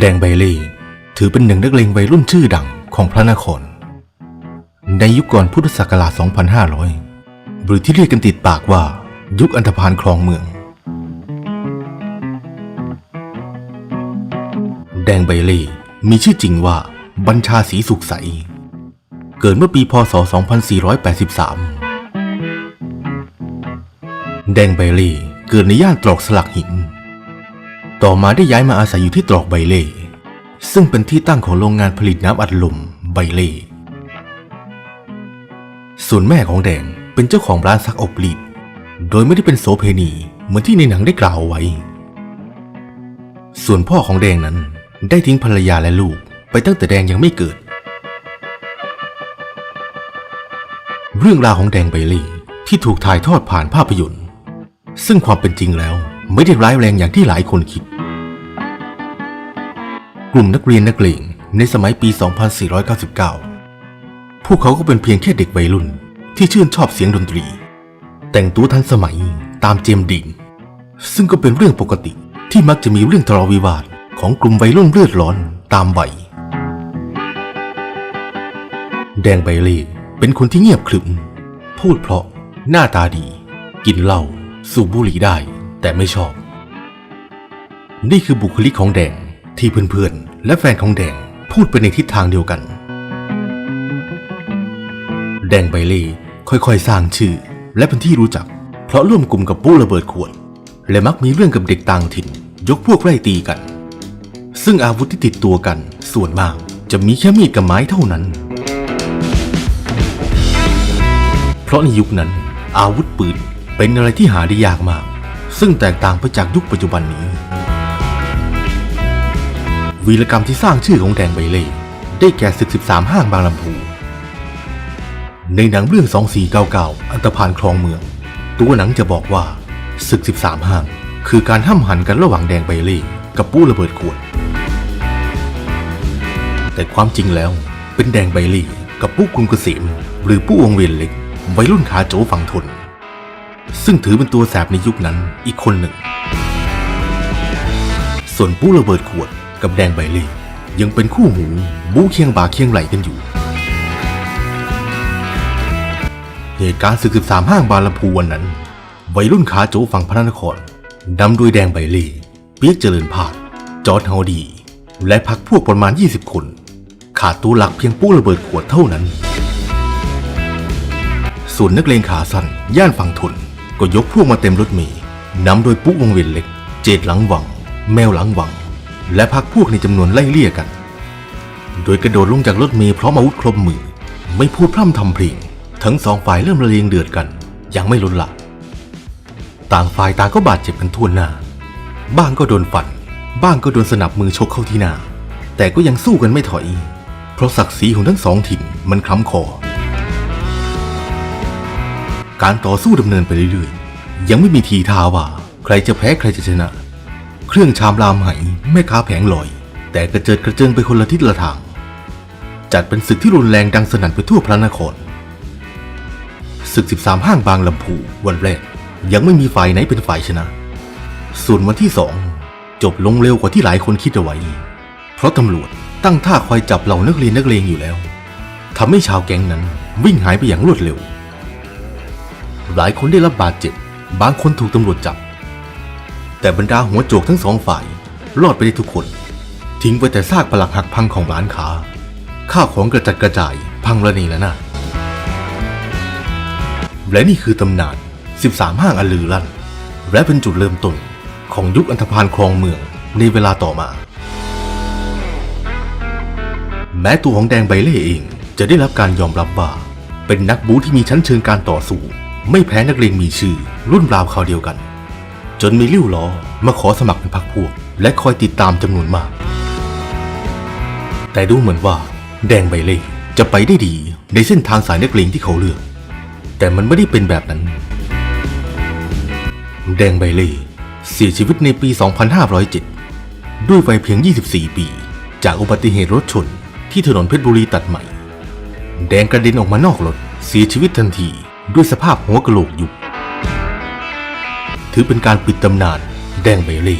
แดงไบเล่ถือเป็นหนึ่งนักเลงวัยรุ่นชื่อดังของพระนคร ในยุคก่อนพุทธศักราช 2500 หรือที่เรียกกันติดปากว่า ยุคอันธพาลครองเมือง แดงไบเล่มีชื่อจริงว่าบัญชาศรีสุขใส เกิดเมื่อปีพศ 2483 แดงไบเล่เกิดในย่านตรอกสลักหิน ต่อมาได้ย้ายมาอาศัยอยู่ที่ตรอกไบเล่ ซึ่งเป็นที่ตั้งของโรงงานผลิตน้ำอัดลมไบเล่ ส่วนแม่ของแดงเป็นเจ้าของร้านซักอบรีด โดยไม่ได้เป็นโสเพณีเหมือนที่ในหนังได้กล่าวเอาไว้ ส่วนพ่อของแดงนั้นได้ทิ้งภรรยาและลูกไปตั้งแต่แดงยังไม่เกิด เรื่องราวของแดงไบเล่ที่ถูกถ่ายทอดผ่านภาพยนตร์ ซึ่งความเป็นจริงแล้วไม่ได้ร้ายแรงอย่างที่หลายคนคิด กลุ่มนักเรียนนักเลงในสมัยปี 2499 พวกเขาก็เป็นเพียงแค่เด็กวัยรุ่นที่ชื่นชอบเสียงดนตรี แต่งตัวทันสมัยตามเจมดีนซึ่งก็เป็นเรื่องปกติที่มักจะมีเรื่องทะเลาะวิวาทของกลุ่มวัยรุ่นเลือดร้อนตามวัยแดงไบเล่เป็นคนที่เงียบขรึม พูดเพราะหน้าตาดี กินเหล้าสูบบุหรี่ได้ แต่ไม่ชอบ นี่คือบุคลิกของแดง ที่เพื่อนๆ และแฟนของแดงพูดไปในทิศทางเดียวกัน แดงไบเล่ค่อยๆ สร้างชื่อ และเป็นที่รู้จัก เพราะร่วมกลุ่มกับปุ๊ระเบิดขวด และมักมีเรื่องกับเด็กต่างถิ่น ยกพวกไล่ตีกัน ซึ่งอาวุธที่ติดตัวกันส่วนมากจะมีแค่มีดกับไม้เท่านั้น เพราะในยุคนั้น อาวุธปืนเป็นอะไรที่หาได้ยากมาก ซึ่งแตกต่างไปจากยุคปัจจุบันนี้ วีรกรรมที่สร้างชื่อของแดงไบเล่ได้แก่ศึก 13 ห้างบางลำพู ในหนังเรื่อง 2499 อันตพานคลองเมือง ตัวหนังจะบอกว่า ศึก 13 ห้าง คือการห้ำหันกันระหว่างแดงไบเล่กับปู้ระเบิดขวด แต่ความจริงแล้วเป็นแดงไบเล่กับปุ๊กรุงเกษมหรือปุ๊วงเวียนเล็กวัยรุ่นขาโจฝั่งทน ซึ่งถือเป็นตัวแสบในยุคนั้นอีกคนหนึ่ง ส่วนปุ๊ระเบิดขวด กับแดงไบเล่ยังเป็นคู่หูบู๊เคียงบ่าเคียงไหลกันอยู่ เหตุการณ์ศึก 13 ห้างบางลำพูวันนั้น วัยรุ่นขาโจฝั่งพระนครนำโดยแดงไบเล่เปียกเจริญพาดจอร์ดเฮาดี และพักพวกประมาณ 20 คน ขาดตัวหลักเพียงปุ๊ระเบิดขวดเท่านั้น ส่วนนักเลงขาสั้นย่านฝั่งทนก็ยกพวกมาเต็มรถเมล์นำโดยปุ๊วงเวียนเล็ก เจดหลังวัง แมวหลังวัง และพักพวกในจำนวนไล่เลี่ยกัน โดยกระโดดลงจากรถเมล์พร้อมอาวุธครบมือ ไม่พูดพร่ำทำเพลง ทั้งสองฝ่ายเริ่มระเลงเดือดกัน ยังไม่ลดละ ต่างฝ่ายต่างก็บาดเจ็บกันทั่วหน้า บ้างก็โดนฟัน บ้างก็โดนสนับมือชกเข้าที่หน้า แต่ก็ยังสู้กันไม่ถอย เพราะศักดิ์ศรีของทั้งสองถิ่นมันคล้ำคอ การต่อสู้ดำเนินไปเรื่อยๆ ยังไม่มีทีท่าว่าใครจะแพ้ใครจะชนะ เครื่องชามรามไหแม่ค้าแผงลอย แต่กระเจิดกระเจิงไปคนละทิศละทาง จัดเป็นศึกที่รุนแรงดังสนั่นไปทั่วพระนครศึก 13 ห้างบางลำพูวันแรก ยังไม่มีฝ่ายไหนเป็นฝ่ายชนะ ส่วนวันที่สองจบลงเร็วกว่าที่หลายคนคิดเอาไว้ เพราะตำรวจตั้งท่าคอยจับเหล่านักเรียนนักเลงอยู่แล้วทำให้ชาวแก๊งนั้นวิ่งหายไปอย่างรวดเร็ว หลายคนได้รับบาดเจ็บ บางคนถูกตำรวจจับ แต่บรรดาหัวโจกทั้งสองฝ่ายรอดไปได้ทุกคน ทิ้งไว้แต่ซากปลักหักพังของร้านค้าข้าวของกระจัดกระจายพังระเนระนาและนี่คือตำนาน 13 ห้างอลือลั่น และเป็นจุดเริ่มต้นของยุคอันธพาลครองเมืองในเวลาต่อมา แม้ตัวของแดงไบเล่เองจะได้รับการยอมรับว่า เป็นนักบูที่มีชั้นเชิงการต่อสู้ ไม่แพ้นักเลงมีชื่อรุ่นราวคราวเดียวกัน จนมีลิ้วล้อมาขอสมัครเป็นพรรคพวก และคอยติดตามจำนวนมาก แต่ดูเหมือนว่า แดงไบเล่จะไปได้ดีในเส้นทางสายนักเลงที่เขาเลือก แต่มันไม่ได้เป็นแบบนั้น แดงไบเล่เสียชีวิตในปี 2507 ด้วยวัยเพียง 24 ปี จากอุบัติเหตุรถชนที่ถนนเพชรบุรีตัดใหม่ แดงกระเด็นออกมานอกรถเสียชีวิตทันทีด้วยสภาพหัวกะโหลกยุบ ถือเป็นการปิดตำนานแดงเบลล่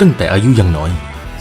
ตั้งแต่อายุยังน้อย